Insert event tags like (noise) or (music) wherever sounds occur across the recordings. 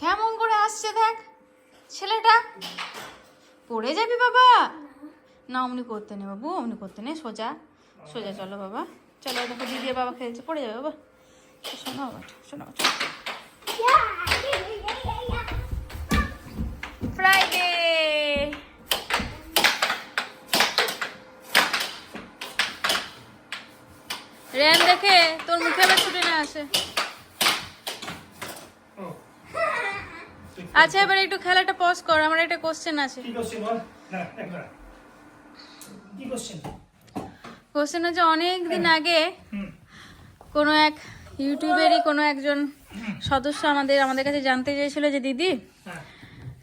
কেমন করে আসছে দেখ, ছেলেটা। পড়ে যাবি বাবা। না, অমনি করতে নেই বাবু, অমনি করতে নেই সোজা। সোজা চলো বাবা। চলো দেখো দিদি বাবা খেলছে। পড়ে যাবে বাবা। শোনো বাবা, শোনো ফ্রাইডে রেন দেখে তোর মুখে ছুটে না আসে। আচ্ছা এবার একটু খেলাটা পজ কর আমার একটা কোশ্চেন আছে। কি কোশ্চেন বল? কি কোশ্চেন কোশ্চেন হচ্ছে অনেক দিন আগে হুম। কোনো এক ইউটিউবেরই কোনো একজন সদস্য আমাদের আমাদের কাছে জানতে চেয়েছিল যে দিদি হ্যাঁ।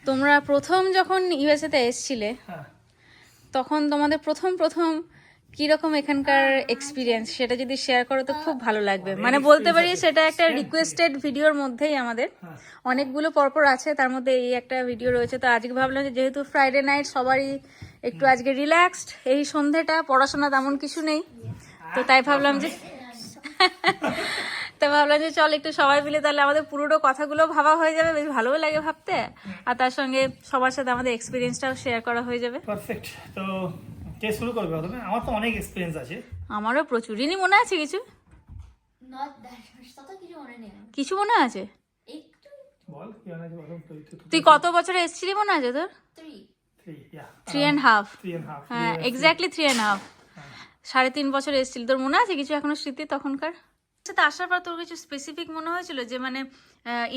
তোমরা প্রথম যখন ইউএসএতে এসছিলে হ্যাঁ। তখন তোমাদের প্রথম প্রথম কীরকম এখানকার এক্সপিরিয়েন্স সেটা যদি শেয়ার করো তো খুব ভালো লাগবে। মানে বলতে পারি সেটা একটা রিকোয়েস্টেড ভিডিওর মধ্যেই আমাদের। হ্যাঁ। অনেকগুলো পরপর আছে তার মধ্যে এই একটা ভিডিও রয়েছে। তো আজকে ভাবলাম যে যেহেতু ফ্রাইডে নাইট সবারই একটু আজকে রিল্যাক্সড এই সন্ধেটা পড়াশোনা তেমন কিছু নেই। তো তাই ভাবলাম যে (laughs) তো ভাবলাম যে চল একটু সবাই মিলে তাহলে আমাদের পুরোটা কথাগুলো ভাবা হয়ে যাবে বেশ ভালোও লাগে ভাবতে। আর তার সঙ্গে সবার সাথে আমাদের এক্সপিরিয়েন্সটাও শেয়ার করা হয়ে যাবে। পারফেক্ট তো কে শুরু করবে প্রথমে। আমার তো অনেক এক্সপিরিয়েন্স আছে। আমারও প্রচুর। রিনি মনে আছে কিছু? কিছু মনে নেই আমার। কিছু আছে? একটু বল কি আছে বলো তুই কত বছরে এসেছিলি মনে আছে তোর? থ্রি অ্যান্ড হাফ হাফ হ্যাঁ এক্স্যাক্টলি থ্রি অ্যান্ড হাফ সাড়ে তিন বছর এসেছিল। তোর মনে আছে কিছু এখনও স্মৃতি তখনকার? তো আসার পর তোর কিছু স্পেসিফিক মনে হয়েছিল যে মানে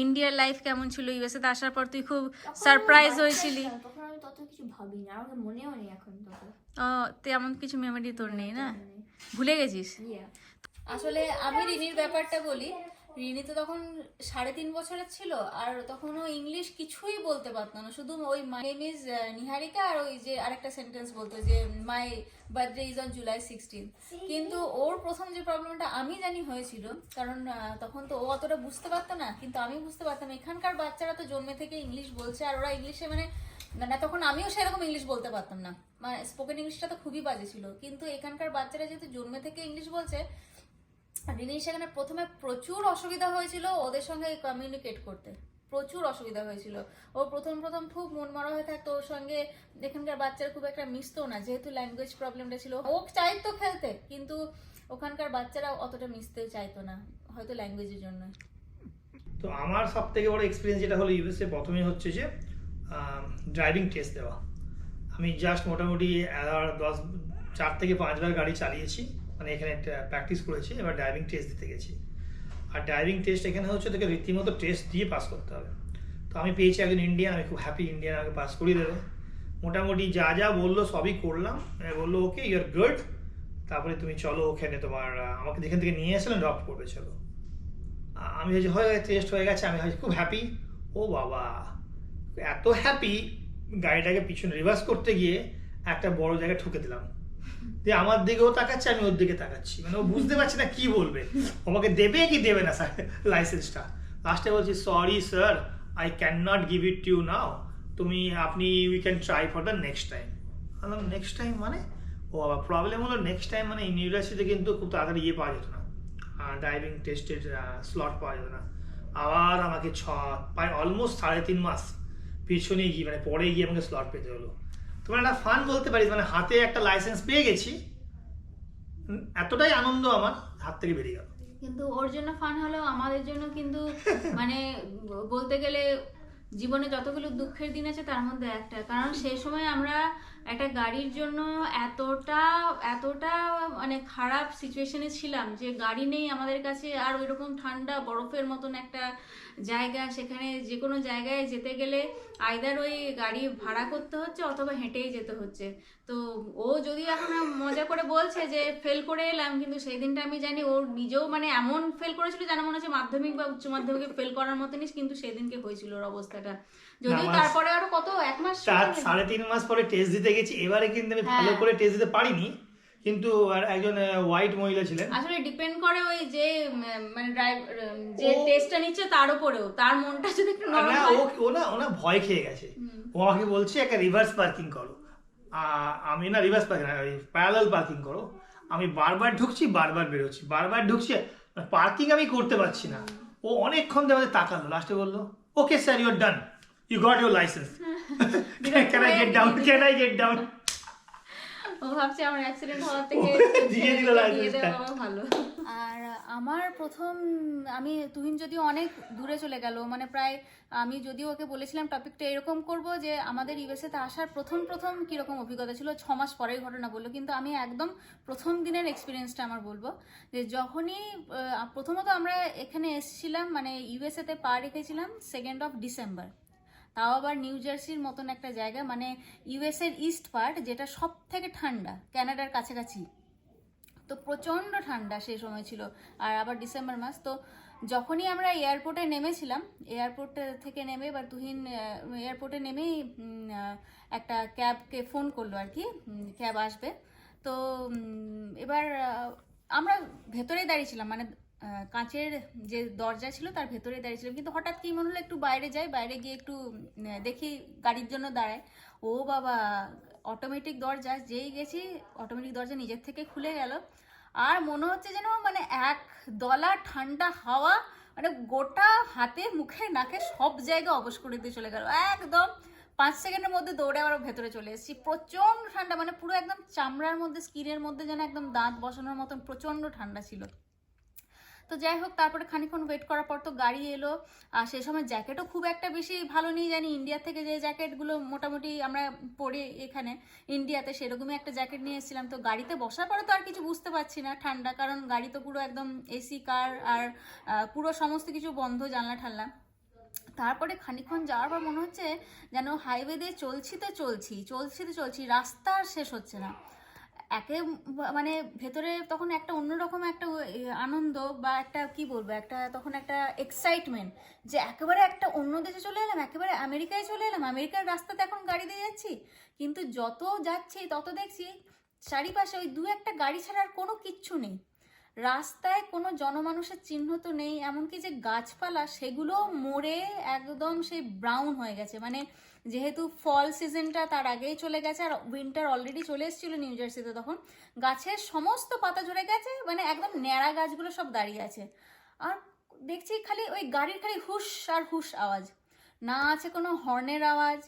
ইন্ডিয়ার লাইফ কেমন ছিল? ইউএসএ তে আসার পর তুই খুব সারপ্রাইজ হয়েছিলি। তখন আমি তত কিছু ভাবিনি। আমাকে মনেও নেই এখন তত ও তেমন কিছু মেমোরি তোর নেই না? ভুলে গেছিস? আসলে আমি রিনির ব্যাপারটা বলি। রিনি তো তখন সাড়ে তিন বছরের ছিল আর তখন ও ইংলিশ কিছুই বলতে পারতো না। শুধু ওই মাই নেম ইজ নিহারিকা আর ওই যে আরেকটা সেন্টেন্স বলতো যে my birthday is on July sixteen কিন্তু ওর প্রথম যে প্রবলেমটা আমি জানি হয়েছিল কারণ তখন তো ও অতটা বুঝতে পারতো না কিন্তু আমি বুঝতে পারতাম। এখানকার বাচ্চারা তো জন্মে থেকে ইংলিশ বলছে আর ওরা ইংলিশে মানে না তখন আমিও সেরকম ইংলিশ বলতে পারতাম না। মানে স্পোকেন ইংলিশটা তো খুবই বাজে ছিল। কিন্তু এখানকার বাচ্চারা যেহেতু জন্মে থেকে ইংলিশ বলছে রিনি সেখানে প্রথমে প্রচুর অসুবিধা হয়েছিল ওদের সঙ্গে কমিউনিকেট করতে। প্রচুর অসুবিধা হয়েছিল। ও প্রথম প্রথম খুব মন মারা হয়ে থাকতো, ওর সঙ্গে এখানকার বাচ্চারা খুব একটা মিশতো না, যেহেতু ল্যাঙ্গুয়েজ প্রবলেমটা ছিল। ও চাইতো খেলতে, কিন্তু ওখানকার বাচ্চারা অতটা মিশতে চাইতো না, হয়তো ল্যাঙ্গুয়েজের জন্য। তো আমার সব থেকে বড় এক্সপিরিয়েন্স যেটা হলো ইউএসএ প্রথমেই হচ্ছে যে ড্রাইভিং টেস্ট দেওয়া। আমি জাস্ট মোটামুটি দশ, চার থেকে পাঁচবার গাড়ি চালিয়েছি। মানে এখানে প্র্যাকটিস করেছি, এবার ড্রাইভিং টেস্ট দিতে গেছি। আর ড্রাইভিং টেস্ট এখানে হচ্ছে তোকে রীতিমতো টেস্ট দিয়ে পাস করতে হবে। তো আমি পেয়েছি একজন ইন্ডিয়ান আমি খুব হ্যাপি ইন্ডিয়ান আমাকে পাস করিয়ে দেবে। মোটামুটি যা যা বলল সবই করলাম। বলল ওকে ইউ আর গুড তারপরে তুমি চলো ওখানে তোমার আমাকে যেখান থেকে নিয়ে এসেছিলেন ড্রপ করবে, চলো। আমি হয়েছে, হয়ে গেছে টেস্ট হয়ে গেছে, আমি হয়েছে খুব হ্যাপি ও বাবা, এত হ্যাপি গাড়িটাকে পিছনে রিভার্স করতে গিয়ে একটা বড় জায়গায় ঠুকে দিলাম। দিয়ে আমার দিকেও তাকাচ্ছে, আমি ওর দিকে তাকাচ্ছি। মানে ও বুঝতে পারছি না কি বলবে। আমাকে দেবে কি দেবে না স্যার লাইসেন্সটা লাস্টে বলছি sorry sir I can not give it you now তুমি, আপনি we can try for the next time বললাম নেক্সট টাইম মানে? ও আবার প্রবলেম হলো নেক্সট টাইম মানে ইউনিভার্সিটিতে কিন্তু খুব তাড়াতাড়ি ইয়ে পাওয়া যেত না। ড্রাইভিং টেস্টের স্লট পাওয়া যেত না। আবার আমাকে ছ, প্রায় অলমোস্ট সাড়ে তিন মাস পিছনে গিয়ে মানে পরে গিয়ে আমাকে স্লট পেতে হলো। তোমার একটা ফান বলতে পারিস মানে হাতে একটা লাইসেন্স পেয়ে গেছি। এতটাই আনন্দ আমার হাত থেকে বেরিয়ে গেল। কিন্তু ওর জন্য ফান হলো আমাদের জন্য কিন্তু (laughs) মানে বলতে গেলে জীবনে যতগুলো দুঃখের দিন আছে তার মধ্যে একটা। কারণ সেই সময় আমরা একটা গাড়ির জন্য এতটা এতটা মানে খারাপ সিচুয়েশনে ছিলাম যে গাড়ি নেই আমাদের কাছে আর ওই রকম ঠান্ডা বরফের মতন একটা জায়গা সেখানে যে কোনো জায়গায় যেতে গেলে আইদার ওই গাড়ি ভাড়া করতে হচ্ছে অথবা হেঁটেই যেতে হচ্ছে তো ও যদি এখন মজা করে বলছে যে ফেল করে এলাম কিন্তু সেই দিনটা আমি জানি ও নিজেও মানে এমন ফেল করেছিল যেন মনে হচ্ছে মাধ্যমিক বা উচ্চ মাধ্যমিকে ফেল করার মতনই কিন্তু সেদিনকে হয়েছিল ওর অবস্থাটা যদিও তারপরে আরও কত এক মাস। সাড়ে তিন মাস পরে টেস্ট দিতে গেছি এবারে কিন্তু আমি ভালো হ্যাঁ। করে টেস্ট দিতে পারিনি কিন্তু আর একজন হোয়াইট মহিলা ছিলেন। আসলে ডিপেন্ড করে ওই যে মানে ড্রাইভ যে টেস্টটা নিচ্ছে তার উপরেও তার মনটা যদি একটু নরম না হয়। ও ও না ও না ভয় খেয়ে গেছে। ও আমাকে বলছে একটা রিভার্স পার্কিং করো। আমি না রিভার্স পার্কিং না প্যারালাল পার্কিং করো। আমি বারবার ঢুকছি বারবার বেরোচ্ছি। বারবার ঢুকছি পার্কিং আমি করতে পারছি না। ও ও অনেকক্ষণ ধরে তাকালো লাস্টে বলল okay sir you are done you got your license can I get down can I get down ও ভাবছে আমার অ্যাক্সিডেন্ট হওয়ার থেকে দিয়ে দিল ভালো। আর আমার প্রথম আমি তুহিন যদিও অনেক দূরে চলে গেল মানে প্রায় আমি যদিও ওকে বলেছিলাম টপিকটা এরকম করব যে আমাদের ইউএসএ তে আসার প্রথম প্রথম কীরকম অভিজ্ঞতা ছিল ছ মাস পরের ঘটনা বলল কিন্তু আমি একদম প্রথম দিনের এক্সপিরিয়েন্সটা আমার বলব যে যখনই প্রথমত আমরা এখানে এসেছিলাম মানে ইউএসএ তে পা রেখেছিলাম সেকেন্ড অফ ডিসেম্বর তাও আবার নিউ জার্সির মতন একটা জায়গা মানে ইউএস এর ইস্ট পার্ট যেটা সব থেকে ঠান্ডা, ক্যানাডার কাছাকাছি। তো প্রচণ্ড ঠান্ডা সেই সময় ছিল, আর আবার ডিসেম্বর মাস। তো যখনই আমরা এয়ারপোর্টে নেমেছিলাম, এয়ারপোর্ট থেকে নেমে এবার তুহিন এয়ারপোর্টে নেমেই একটা ক্যাবকে ফোন করল আর কি ক্যাব আসবে। তো এবার আমরা ভেতরেই দাঁড়িয়েছিলাম মানে কাঁচের যে দরজা ছিল তার ভেতরে দাঁড়িয়েছিলাম। কিন্তু হঠাৎ কি মনে হলো একটু বাইরে যাই, বাইরে গিয়ে একটু দেখি গাড়ির জন্য দাঁড়ায়। ও বাবা অটোমেটিক দরজা, যেই গেছি অটোমেটিক দরজা নিজের থেকে খুলে গেল। আর মনে হচ্ছে যেন মানে এক দলা ঠান্ডা হাওয়া মানে গোটা হাতে, মুখে, নাকে সব জায়গায় অবশ করে দিয়ে চলে গেল। একদম পাঁচ সেকেন্ডের মধ্যে দৌড়ে আবার ভেতরে চলে এসেছি। প্রচণ্ড ঠান্ডা মানে পুরো একদম চামড়ার মধ্যে, স্কিনের মধ্যে যেন একদম দাঁত বসানোর মতন প্রচণ্ড ঠান্ডা ছিল। তো যাই হোক, তারপরে খানিক্ষণ ওয়েট করার পর তো গাড়ি এলো। আর সেই সময় জ্যাকেটও খুব একটা বেশি ভালো নেই জানি। ইন্ডিয়া থেকে যে জ্যাকেটগুলো মোটামুটি আমরা পরি এখানে ইন্ডিয়াতে সেরকমই একটা জ্যাকেট নিয়ে এসেছিলাম। তো গাড়িতে বসার পরে তো আর কিছু বুঝতে পারছি না ঠান্ডা, কারণ গাড়ি তো পুরো একদম এসি কার আর পুরো সমস্ত কিছু বন্ধ, জানলা ঠান্লা তারপরে খানিকক্ষণ যাওয়ার পর মনে হচ্ছে যেন হাইওয়ে দিয়ে চলছি তো চলছি চলছি তো চলছি, রাস্তা আর শেষ হচ্ছে না। একে মানে ভেতরে তখন একটা অন্যরকম একটা আনন্দ বা একটা, কি বলব, একটা তখন একটা এক্সাইটমেন্ট যে একেবারে একটা অন্য দেশে চলে এলাম, একেবারে আমেরিকায় চলে এলাম, আমেরিকার রাস্তাতে এখন গাড়ি দিয়ে যাচ্ছি। কিন্তু যত যাচ্ছি, তত দেখছি চারিপাশে ওই দু একটা গাড়ি ছাড়া আর কোনো কিচ্ছু নেই। রাস্তায় কোনো জনমানুষের চিহ্ন তো নেই, এমনকি যে গাছপালা সেগুলো মরে একদম সেই ব্রাউন হয়ে গেছে। মানে যেহেতু ফল সিজনটা তার আগেই চলে গেছে আর উইন্টার অলরেডি চলে এসেছিল নিউ জার্সিতে তখন। গাছের সমস্ত পাতা ঝরে গেছে মানে একদম ন্যাড়া গাছগুলো সব দাঁড়িয়ে আছে। আর দেখছি খালি ওই গাড়ির খালি হুশ আর হুশ আওয়াজ। না আছে কোনো হর্নের আওয়াজ,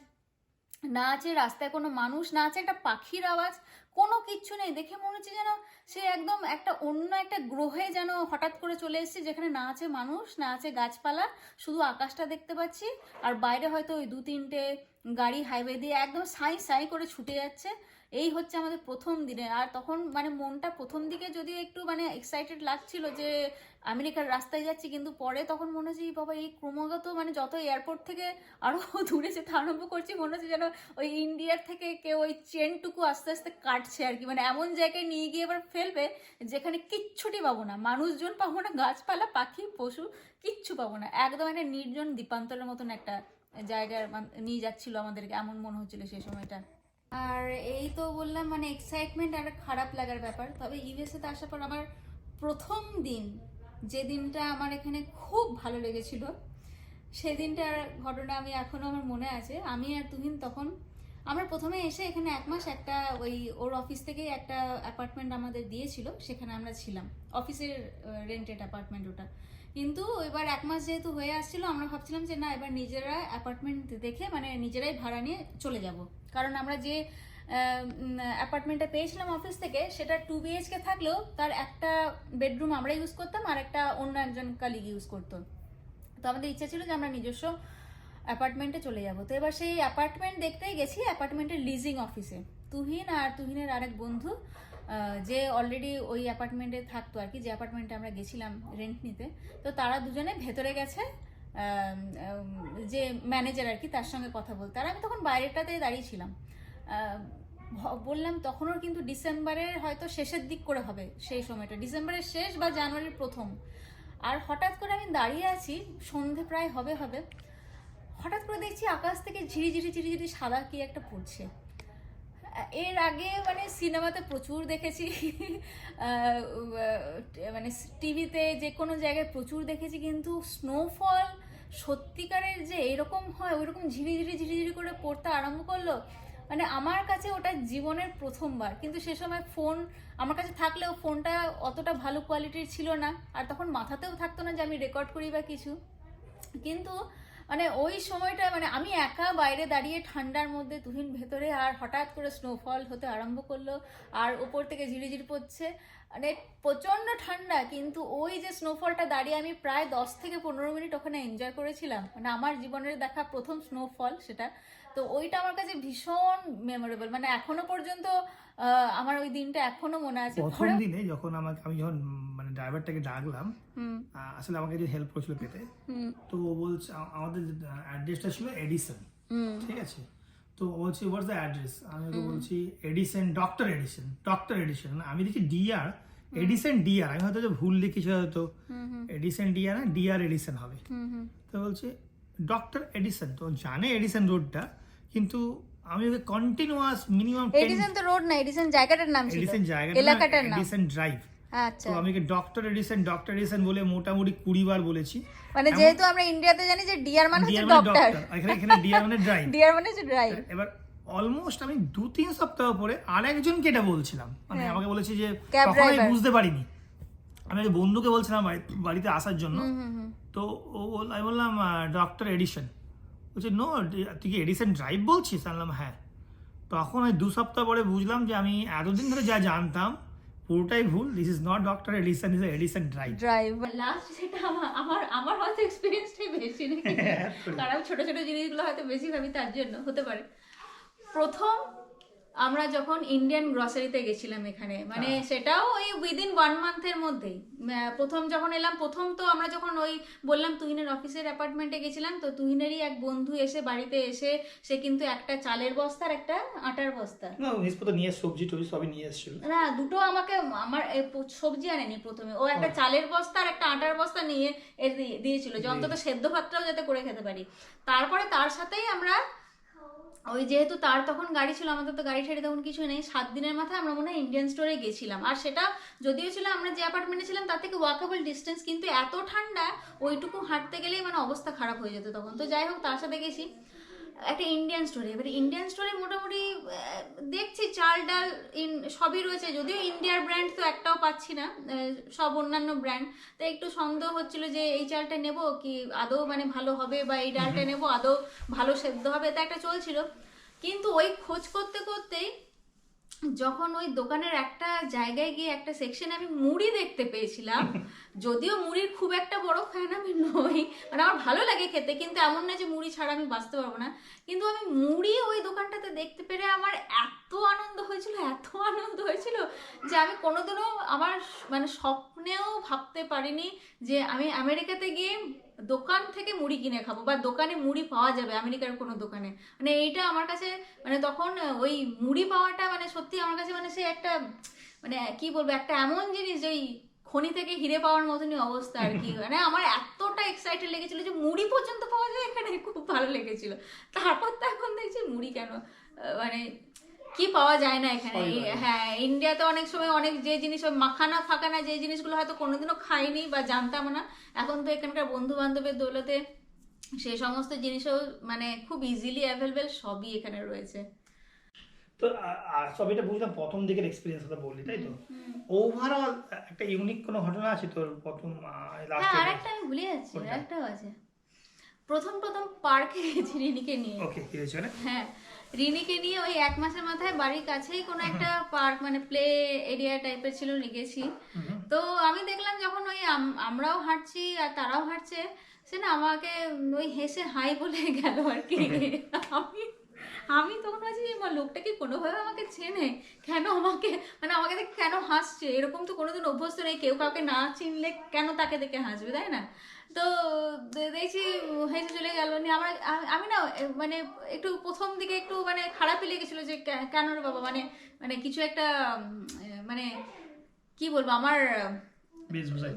না আছে রাস্তায় কোনো মানুষ, না আছে একটা পাখির আওয়াজ। কোনো কিচ্ছু নেই। দেখে মনে হচ্ছে যেন সে একদম একটা অন্য একটা গ্রহে যেন হঠাৎ করে চলে এসেছে, যেখানে না আছে মানুষ, না আছে গাছপালা, শুধু আকাশটা দেখতে পাচ্ছি। আর বাইরে হয়তো ওই দু তিনটে গাড়ি হাইওয়ে দিয়ে একদম সাই সাই করে ছুটে যাচ্ছে। এই হচ্ছে আমাদের প্রথম দিনে। আর তখন মানে মনটা প্রথম দিকে যদিও একটু মানে এক্সাইটেড লাগছিল যে আমেরিকার রাস্তায় যাচ্ছি, কিন্তু পরে তখন মনে হচ্ছে "এই বাবা, এই ক্রমাগত মানে যত এয়ারপোর্ট থেকে আরও (laughs) দূরে যেতে আরম্ভ করছি, মনে হচ্ছে যেন ওই ইন্ডিয়ার থেকে কেউ ওই চেনটুকু আস্তে আস্তে কাটছে আর কি। মানে এমন জায়গায় নিয়ে গিয়ে এবার ফেলবে যেখানে কিচ্ছুটি পাবো না। মানুষজন পাবো না, গাছপালা, পাখি, পশু, কিচ্ছু পাবো না। একদম একটা নির্জন দ্বীপান্তরের মতন একটা জায়গায় নিয়ে যাচ্ছিল আমাদেরকে, এমন মনে হচ্ছিল সেই সময়টা। আর এই তো বললাম মানে এক্সাইটমেন্ট আর খারাপ লাগার ব্যাপার। তবে ইউএসএ তে আসার পর আমার প্রথম দিন, যে দিনটা আমার এখানে খুব ভালো লেগেছিল, সেদিনটার ঘটনা আমি এখনও আমার মনে আছে। আমি আর তুহিন তখন আমরা প্রথমে এসে এখানে এক মাস একটা ওই ওর অফিস থেকে একটা অ্যাপার্টমেন্ট আমাদের দিয়েছিল, সেখানে আমরা ছিলাম। অফিসের রেন্টেড অ্যাপার্টমেন্ট ওটা। কিন্তু এবার এক মাস যেহেতু হয়ে আসছিল, আমরা ভাবছিলাম যে না, এবার নিজেরা অ্যাপার্টমেন্ট দেখে মানে নিজেরাই ভাড়া নিয়ে চলে যাব। কারণ আমরা যে অ্যাপার্টমেন্টটা পেয়েছিলাম অফিস থেকে, সেটা টু বিএইচকে থাকলেও তার একটা বেডরুম আমরা ইউজ করতাম, আর একটা অন্য একজন কালিগ ইউজ করতো। তো আমাদের ইচ্ছা ছিল যে আমরা নিজস্ব অ্যাপার্টমেন্টে চলে যাব। তো এবার সেই অ্যাপার্টমেন্ট দেখতেই গেছি অ্যাপার্টমেন্টের লিজিং অফিসে তুহিন আর তুহিনের আরেক বন্ধু যে অলরেডি ওই অ্যাপার্টমেন্টে থাকতো আর কি, যে অ্যাপার্টমেন্টে আমরা গেছিলাম রেন্ট নিতে। তো তারা দুজনে ভেতরে গেছে যে ম্যানেজার আর কি, তার সঙ্গে কথা বলতে। আর আমি তখন বাইরেটাতে দাঁড়িয়েছিলাম বললাম তখনও কিন্তু ডিসেম্বরের হয়তো শেষের দিক করে হবে সেই সময়টা। ডিসেম্বরের শেষ বা জানুয়ারির প্রথম। আর হঠাৎ করে আমি দাঁড়িয়ে আছি, সন্ধে প্রায় হবে হবে। হঠাৎ করে দেখছি আকাশ থেকে ঝিরিঝিরি ঝিরিঝিরি সাদা কি একটা পড়ছে। এর আগে মানে সিনেমাতে প্রচুর দেখেছি মানে টিভিতে যে কোনো জায়গায় প্রচুর দেখেছি, কিন্তু স্নোফল সত্যিকারের যে এরকম হয় ওইরকম ঝিরিঝিরি ঝিরিঝিরি করে পড়তে আরম্ভ করল মানে আমার কাছে ওটা জীবনের প্রথমবার। কিন্তু সে সময় ফোন আমার কাছে থাকলেও ফোনটা অতটা ভালো কোয়ালিটির ছিল না, আর তখন মাথাতেও থাকতো না যে আমি রেকর্ড করি বা কিছু। কিন্তু মানে ওই সময়টা মানে আমি একা বাইরে দাঁড়িয়ে ঠান্ডার মধ্যে তুহিন ভেতরে আর হঠাৎ করে স্নোফল হতে আরম্ভ করল, আর ওপর থেকে ঝিরিঝিরি পড়ছে। মানে প্রচণ্ড ঠান্ডা, কিন্তু ওই যে স্নোফলটা দাঁড়িয়ে আমি প্রায় দশ থেকে পনেরো মিনিট ওখানে এনজয় করেছিলাম। মানে আমার জীবনের দেখা প্রথম স্নোফল সেটা। তো ওইটা আমার কাছে ভীষণ মেমোরেবল মানে এখনও পর্যন্ত আমার ওই দিনটা এখনও মনে আছে। প্রথম দিনে যখন আমাকে আমি যখন মানে ড্রাইভারটাকে ডাকলাম আসলে আমাকে যে হেল্প করেছিল পেতে তো ও বলছে আমাদের অ্যাড্রেসটা ছিল এডিসন ঠিক আছে? তো ও বলছে হোয়াটস দ্য অ্যাড্রেস আমি ওকে বলছি Edison doctor Edison doctor Edison আমি দেখি ডিআর এডিসন ডিআর আমি হয়তো ভুল লিখেছি হয়তো। এডিসন ডিআর না ডিআর এডিসন হবে। তো বলছে ডক্টর এডিসন তো জানে এডিসন রোডটা কিন্তু আমি কন্টিনিউয়াস মিনিমাম এডিসন তো রোড না এডিসন জায়গাটার নাম ছিল। এডিসন জায়গা এলাকাটার নাম। এডিসন ড্রাইভ আচ্ছা। তো আমি ডক্টর এডিসন ডক্টর এডিসন বলে মোটামুটি কুড়ি বার বলেছি। মানে যেহেতু আমরা ইন্ডিয়াতে জানি যে ডিয়ার মানে হচ্ছে মানে ডক্টর ডক্টর এখানে এখানে ডিআর মানে ড্রাইভ ডিয়ার (laughs) মানে হচ্ছে ড্রাইভ এবার অলমোস্ট আমি দু তিন সপ্তাহ পরে আরেকজনকে এটা বলছিলাম। মানে হ্যাঁ। আমাকে বলেছে যে তখন আমি বুঝতে পারিনি। আমি বন্ধুকে বলছিলাম বাড়ি- বাড়িতে আসার জন্য। তো ও আমি বললাম ডক্টর এডিসন বলছে নো তুই কি এডিসন ড্রাইভ বলছিস? আমি বললাম হ্যাঁ। তখন ওই দু সপ্তাহ পরে বুঝলাম যে আমি এতদিন ধরে যা জানতাম পুরোটাই ভুল। This is not doctor Edison is Edison drive drive last যেটা আমার আমার আমার হয়তো এক্সপিরিয়েন্সটাই বেশি নাকি? (laughs) হ্যাঁ, কারণ ছোট ছোট জিনিসগুলো হয়তো বেশি ভাবি তার জন্য হতে পারে। প্রথম আমরা যখন ইন্ডিয়ান গ্রসারিতে গেছিলাম এখানে মানে হ্যাঁ। সেটাও ওই উইদিন ওয়ান মান্থের মধ্যেই। প্রথম যখন এলাম প্রথম তো আমরা যখন ওই বললাম তুহিনের অফিসের অ্যাপার্টমেন্টে গেছিলাম তো তুহিনেরই এক বন্ধু এসে বাড়িতে এসে সে কিন্তু একটা চালের বস্তা আর একটা আটার বস্তা। না জিনিসপত্র নিয়ে সবজি টবজি সবই নিয়ে এসেছিল। না দুটো আমাকে আমার সবজি আনেনি প্রথমে। ও একটা চালের বস্তা আর একটা আটার বস্তা নিয়ে দিয়েছিল। যে অন্তত সেদ্ধ ভাতটাও যাতে করে খেতে পারি। তারপরে তার সাথেই আমরা ওই যেহেতু তার তখন গাড়ি ছিল, আমাদের তো গাড়ি ছেড়ে তখন কিছু নেই। সাত দিনের মাথায় আমরা মনে হয় ইন্ডিয়ান স্টোরে গেছিলাম। আর সেটা যদিও ছিল, আমরা যে অ্যাপার্টমেন্টে ছিলাম, তার থেকে ওয়াকেবল ডিস্টেন্স কিন্তু এত ঠান্ডা, ওইটুকু হাঁটতে গেলেই মানে অবস্থা খারাপ হয়ে যেত তখন। তো যাই হোক, তার সাথে গেছি। একটা ইন্ডিয়ান স্টোরে এবার ইন্ডিয়ান স্টোরে মোটামুটি দেখছি চাল ডাল ইন সবই রয়েছে। যদিও ইন্ডিয়ার ব্র্যান্ড তো একটাও পাচ্ছি না সব অন্যান্য ব্র্যান্ড তো একটু সন্দেহ হচ্ছিল যে এই চালটা নেব কি আদৌ মানে ভালো হবে বা এই ডালটা নেব আদৌ ভালো সেদ্ধ হবে? তা একটা চলছিল। কিন্তু ওই খোঁজ করতে করতেই যখন ওই দোকানের একটা জায়গায় গিয়ে একটা সেকশনে আমি মুড়ি দেখতে পেয়েছিলাম (laughs) যদিও মুড়ির খুব একটা বড় ফ্যান আমি নই। মানে আমার ভালো লাগে খেতে, কিন্তু এমন না যে মুড়ি ছাড়া আমি বাঁচতে পারব না। কিন্তু আমি মুড়ি ওই দোকানটাতে দেখতে পেরে আমার এত আনন্দ হয়েছিল, এত আনন্দ হয়েছিল যে আমি কোনোদিনও আমার মানে স্বপ্নেও ভাবতে পারিনি যে আমি আমেরিকাতে গিয়ে দোকান থেকে মুড়ি কিনে খাব বা দোকানে মুড়ি পাওয়া যাবে, আমেরিকার কোনো দোকানে। মানে এইটা আমার কাছে মানে তখন ওই মুড়ি পাওয়াটা মানে সত্যি আমার কাছে মানে সে একটা মানে কি বলব, একটা এমন জিনিস যে খনি থেকে হিরে পাওয়ার মতনই অবস্থা আর কি। (laughs) মানে আমার এতটা এক্সাইটেড লেগেছিল যে মুড়ি পর্যন্ত পাওয়া যায় এখানে খুব ভালো লেগেছিল। তারপর তো এখন দেখছি মুড়ি কেন? মানে কি পাওয়া যায় না এখানে। হ্যাঁ ইন্ডিয়াতে অনেক সময় অনেক যে জিনিস ওই মাখানা ফাখানা যে জিনিসগুলো হয়তো কোনোদিনও খাইনি বা জানতাম না। এখন তো এখানকার বন্ধু বান্ধবের দৌলতে সে সমস্ত জিনিসও মানে খুব ইজিলি অ্যাভেলেবেল সবই এখানে রয়েছে। তো সব এটা বুঝলাম প্রথম দিকের এক্সপিরিয়েন্স কথা বললি তাই তো? ওভারঅল একটা ইউনিক কোনো ঘটনা আছে তোর প্রথম হ্যাঁ লাস্ট আর একটা আমি ভুলে যাচ্ছি আছে। প্রথম প্রথম পার্কে গেছি রিনিকে নিয়ে। ওকে মানে? হ্যাঁ রিনিকে নিয়ে ওই এক মাসের মাথায় বাড়ির কাছেই কোনো একটা পার্ক মানে প্লে এরিয়া টাইপের ছিল গেছি তো আমি দেখলাম যখন ওই আম- আমরাও হাঁটছি আর তারাও হাঁটছে সে না আমাকে ওই হেসে হাই বলে গেল আর কি। আমি আমি তখন ভাবছি মা লোকটা কি কোনোভাবে আমাকে চেনে? কেন আমাকে মানে আমাকে দেখে কেন হাসছে? এরকম তো কোনোদিন অভ্যস্ত নেই। কেউ কাউকে না চিনলে কেন তাকে দেখে হাসবে তাই না? তো দেখছি হেসে চলে গেল। নিয়ে আমার আমি না মানে একটু প্রথম দিকে একটু মানে খারাপই লেগেছিলো যে কেন রে বাবা? মানে মানে কিছু একটা মানে কি বলব? আমার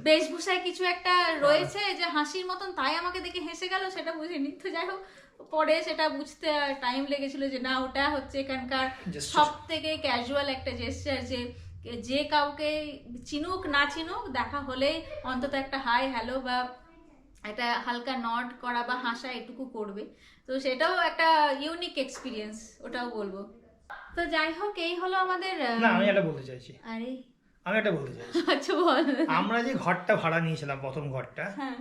বেশভূষায়। কিছু একটা রয়েছে যে হাসির মতন তাই আমাকে দেখে হেসে গেল সেটা বুঝিনি। তো যাই হোক পরে সেটা বুঝতে টাইম লেগেছিল যে না ওটা হচ্ছে এখানকার. সব থেকে ক্যাজুয়াল একটা জেস্টার যে যে কাউকে চিনুক না চিনুক দেখা হলেই অন্তত একটা হাই হ্যালো বা একটা হালকা নট করা বা হাসা এটুকু করবে। তো সেটাও একটা ইউনিক এক্সপিরিয়েন্স ওটাও বলব। তো যাই হোক এই হলো আমাদের না আমি একটা বলতে চাইছি। আরে। আমি একটা বলতে চাইছি (laughs) আচ্ছা বল। আমরা যে ঘরটা ভাড়া নিয়েছিলাম প্রথম ঘরটা হ্যাঁ।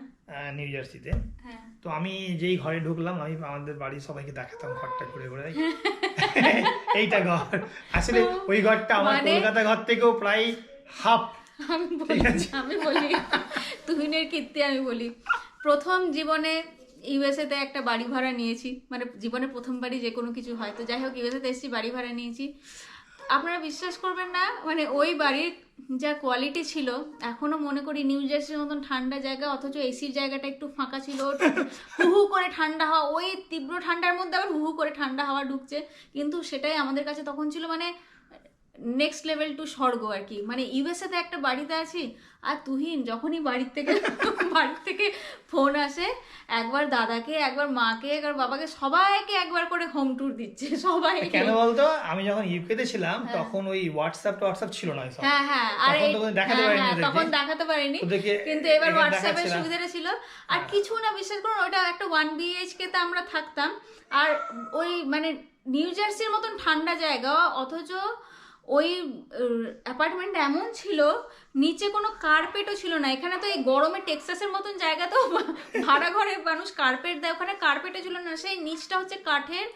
নিউ জার্সিতে হ্যাঁ। তো আমি যেই ঘরে ঢুকলাম আমি আমাদের বাড়ির সবাইকে দেখাতাম ঘরটা ঘুরে ঘুরে। (laughs) এইটা ঘর। আসলে ওই ঘরটা আমার মানে? কলকাতা ঘর থেকেও প্রায় হাফ। আমি বলি আমি বলি। তুহিনের কীর্তি আমি বলি। প্রথম জীবনে ইউএসএ তে একটা বাড়ি ভাড়া নিয়েছি মানে জীবনে প্রথমবারই যে কোনো কিছু হয়। তো যাই হোক ইউএসএ তে এসেছি বাড়ি ভাড়া নিয়েছি। আপনারা বিশ্বাস করবেন না মানে ওই বাড়ির যা কোয়ালিটি ছিল, এখনও মনে করি নিউ জার্সির মতন ঠান্ডা জায়গা, অথচ এসির জায়গাটা একটু ফাঁকা ছিল হুহু করে ঠান্ডা হাওয়া, ওই তীব্র ঠান্ডার মধ্যে আবার হুহু করে ঠান্ডা হাওয়া ঢুকছে। কিন্তু সেটাই আমাদের কাছে তখন ছিল মানে নেক্সট লেভেল টু স্বর্গ আর কি। মানে ইউএসএ তে একটা বাড়িতে আছি আর তুহিন যখনই বাড়ির থেকে বাড়ির থেকে ফোন আসে একবার দাদাকে একবার মাকে একবার বাবাকে সবাইকে একবার করে হোম ট্যুর দিচ্ছে সবাইকে। কেন বলতো? আমি যখন ইউকেতে ছিলাম তখন ওই হোয়াটসঅ্যাপ হোয়াটসঅ্যাপ ছিল না হ্যাঁ হ্যাঁ আর তখন দেখাতে হ্যাঁ, পারিনি হ্যাঁ, তখন দেখাতে পারিনি কিন্তু এবার হোয়াটসঅ্যাপের সুবিধাটা ছিল। আর হ্যাঁ। কিছু না বিশ্বাস করুন ওটা একটা ওয়ান বিএইচকে তে আমরা থাকতাম আর ওই মানে নিউ জার্সির মতন ঠান্ডা জায়গা অথচ ওই অ্যাপার্টমেন্ট এমন ছিল, নিচে কোনো কার্পেটও ছিল না। এখানে তো এই গরমে টেক্সাসের মতন জায়গা তো ভাড়া ঘরে মানুষ কার্পেট দেয়, ওখানে কার্পেটও ছিল না। সেই নিচটা হচ্ছে কাঠের,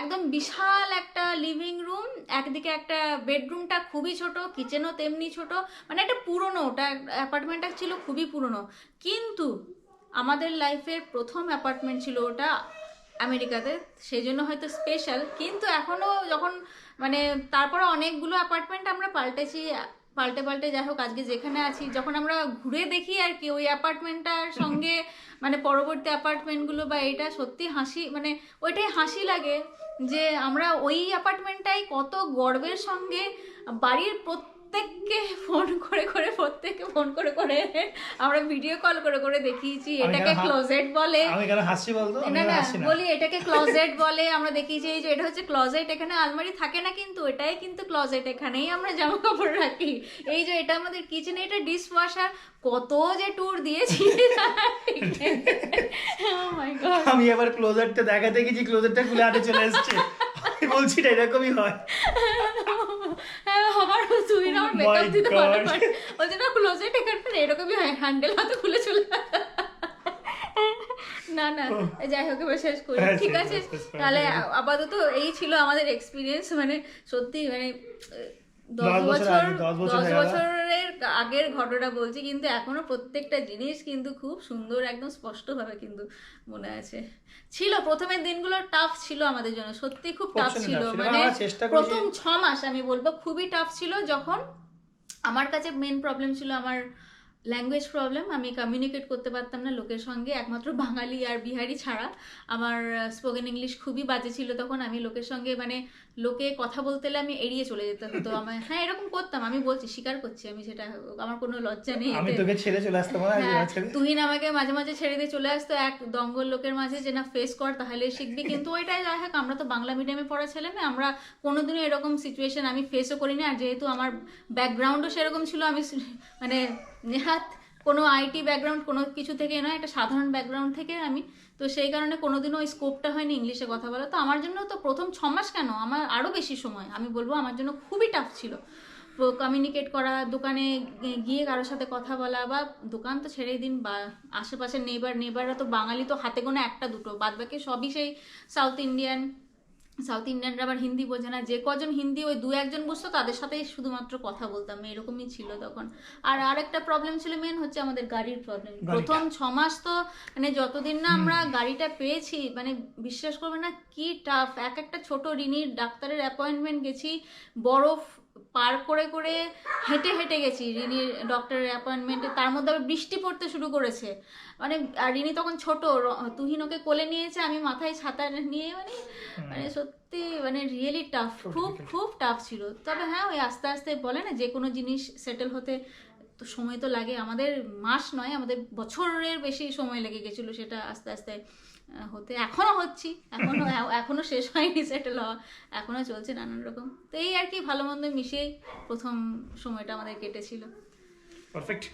একদম বিশাল একটা লিভিং রুম একদিকে একটা বেডরুমটা খুবই ছোট কিচেনও তেমনি ছোট। মানে একটা পুরনো, ওটা অ্যাপার্টমেন্টটা ছিল খুবই পুরনো। কিন্তু আমাদের লাইফের প্রথম অ্যাপার্টমেন্ট ছিল ওটা আমেরিকাতে, সেই জন্য হয়তো স্পেশাল কিন্তু এখনও যখন মানে তারপরে অনেকগুলো অ্যাপার্টমেন্ট আমরা পাল্টেছি, পাল্টে পাল্টে যাই হোক, আজকে যেখানে আছি, যখন আমরা ঘুরে দেখি আর কি, ওই অ্যাপার্টমেন্টটার সঙ্গে মানে পরবর্তী অ্যাপার্টমেন্টগুলো বা এটা সত্যি হাসি মানে ওইটাই হাসি লাগে যে আমরা ওই অ্যাপার্টমেন্টটাই কত গর্বের সঙ্গে বাড়ির প্রত্যেককে ফোন করে করে প্রত্যেককে ফোন করে করে আমরা ভিডিও কল করে করে দেখিয়েছি। এটাকে ক্লোজেট বলে। আমি কেন হাসছি বলতো? না না বলি এটাকে ক্লোজেট বলে। আমরা দেখিয়েছি এই যে এটা হচ্ছে ক্লোজেট এখানে আলমারি থাকে না কিন্তু এটাই কিন্তু ক্লোজেট এখানেই আমরা জামা কাপড় রাখি। এই যে এটা আমাদের কিচেনে এটা ডিশ ওয়াশার কত যে ট্যুর দিয়েছি। Oh. আমি এবার ক্লোজেটটা দেখাতে গেছি ক্লোজেটটা খুলে হাতে চলে এসেছে। আমি বলছি না এরকমই হ্যাঁ, আমার তুই না আমার Oh মেকআপ my দিতে ভালো God. পারে ক্লোজেট এরকমই হয় হ্যান্ডেল হাতে খুলে চলে না না যাই হোক এবার শেষ করি। হ্যাঁ, ঠিক আছে? তাহলে আপাতত এই ছিল আমাদের এক্সপিরিয়েন্স মানে সত্যি মানে দশ বছর দশ হয়ে। বছরের আগের ঘটনা বলছি কিন্তু এখনও প্রত্যেকটা জিনিস কিন্তু খুব সুন্দর একদম স্পষ্টভাবে কিন্তু মনে আছে। ছিল প্রথমের দিনগুলো টাফ ছিল আমাদের জন্য সত্যি খুব টাফ ছিল। মানে চেষ্টা করেছি- প্রথম ছ মাস আমি বলব খুবই টাফ ছিল যখন আমার কাছে মেন প্রবলেম ছিল আমার ল্যাঙ্গুয়েজ প্রবলেম আমি কমিউনিকেট করতে পারতাম না লোকের সঙ্গে একমাত্র বাঙালি আর বিহারি ছাড়া। আমার স্পোকেন ইংলিশ খুবই বাজে ছিল তখন আমি লোকের সঙ্গে মানে লোকে কথা বলতে এলে আমি এড়িয়ে চলে যেতে হতো আমার হ্যাঁ এরকম করতাম আমি বলছি স্বীকার করছি আমি সেটা আমার কোনো লজ্জা নেই আমি তোকে ছেড়ে চলে আসতে পারি হ্যাঁ, তুহিন আমাকে মাঝে মাঝে ছেড়ে দিয়ে চলে আসতো এক দঙ্গল লোকের মাঝে যে না ফেস কর তাহলে শিখবি। কিন্তু ওইটাই যাই হোক আমরা তো বাংলা মিডিয়ামে পড়া ছেলে না আমরা কোনোদিনও এরকম সিচুয়েশন আমি ফেসও করিনি। আর যেহেতু আমার ব্যাকগ্রাউন্ডও সেরকম ছিল আমি মানে নেহাত কোনো আইটি ব্যাকগ্রাউন্ড কোনো কিছু থেকে নয়, একটা সাধারণ ব্যাকগ্রাউন্ড থেকে আমি। তো সেই কারণে কোনোদিনও ওই স্কোপটা হয়নি ইংলিশে কথা বলা তো আমার জন্য তো প্রথম ছ মাস কেন? আমার আরও বেশি সময়। আমি বলব আমার জন্য খুবই টাফ ছিল। কমিউনিকেট করা, দোকানে গিয়ে কারোর সাথে কথা বলা বা দোকান তো ছেড়েই দিন বা আশেপাশের নেবার নেবাররা তো বাঙালি তো হাতে গোনা একটা দুটো। বাদ বাকি সবই সেই সাউথ ইন্ডিয়ান সাউথ ইন্ডিয়ানরা আবার হিন্দি বোঝে না। যে কজন হিন্দি ওই দু একজন বুঝতো তাদের সাথেই শুধুমাত্র কথা বলতাম এরকমই ছিল তখন। আর আর একটা প্রবলেম ছিল মেন হচ্ছে আমাদের গাড়ির প্রবলেম প্রথম ছ মাস তো মানে যতদিন না আমরা গাড়িটা পেয়েছি মানে বিশ্বাস করবে না কি টাফ এক একটা ছোট ঋণীর ডাক্তারের অ্যাপয়েন্টমেন্ট গেছি বরফ পার করে করে হেঁটে হেঁটে গেছি। রিনির ডক্টরের অ্যাপয়েন্টমেন্টে তার মধ্যে আবার বৃষ্টি পড়তে শুরু করেছে। মানে আর রিনি তখন ছোট তুহিন ওকে কোলে নিয়েছে আমি মাথায় ছাতা নিয়ে মানে মানে সত্যি মানে রিয়েলি টাফ খুব খুব টাফ ছিল। তবে হ্যাঁ ওই আস্তে আস্তে বলে না যে কোনো জিনিস সেটেল হতে তো সময় তো লাগে। আমাদের মাস নয় আমাদের বছরের বেশি সময় লেগে গেছিল সেটা আস্তে আস্তে হতে এখনও হচ্ছি এখনও এখনও শেষ হয়নি সেটেল হওয়া এখনও চলছে নানান রকম। তো এই আর কি ভালো মন্দ মিশিয়েই প্রথম সময়টা আমাদের কেটেছিল। পারফেক্ট।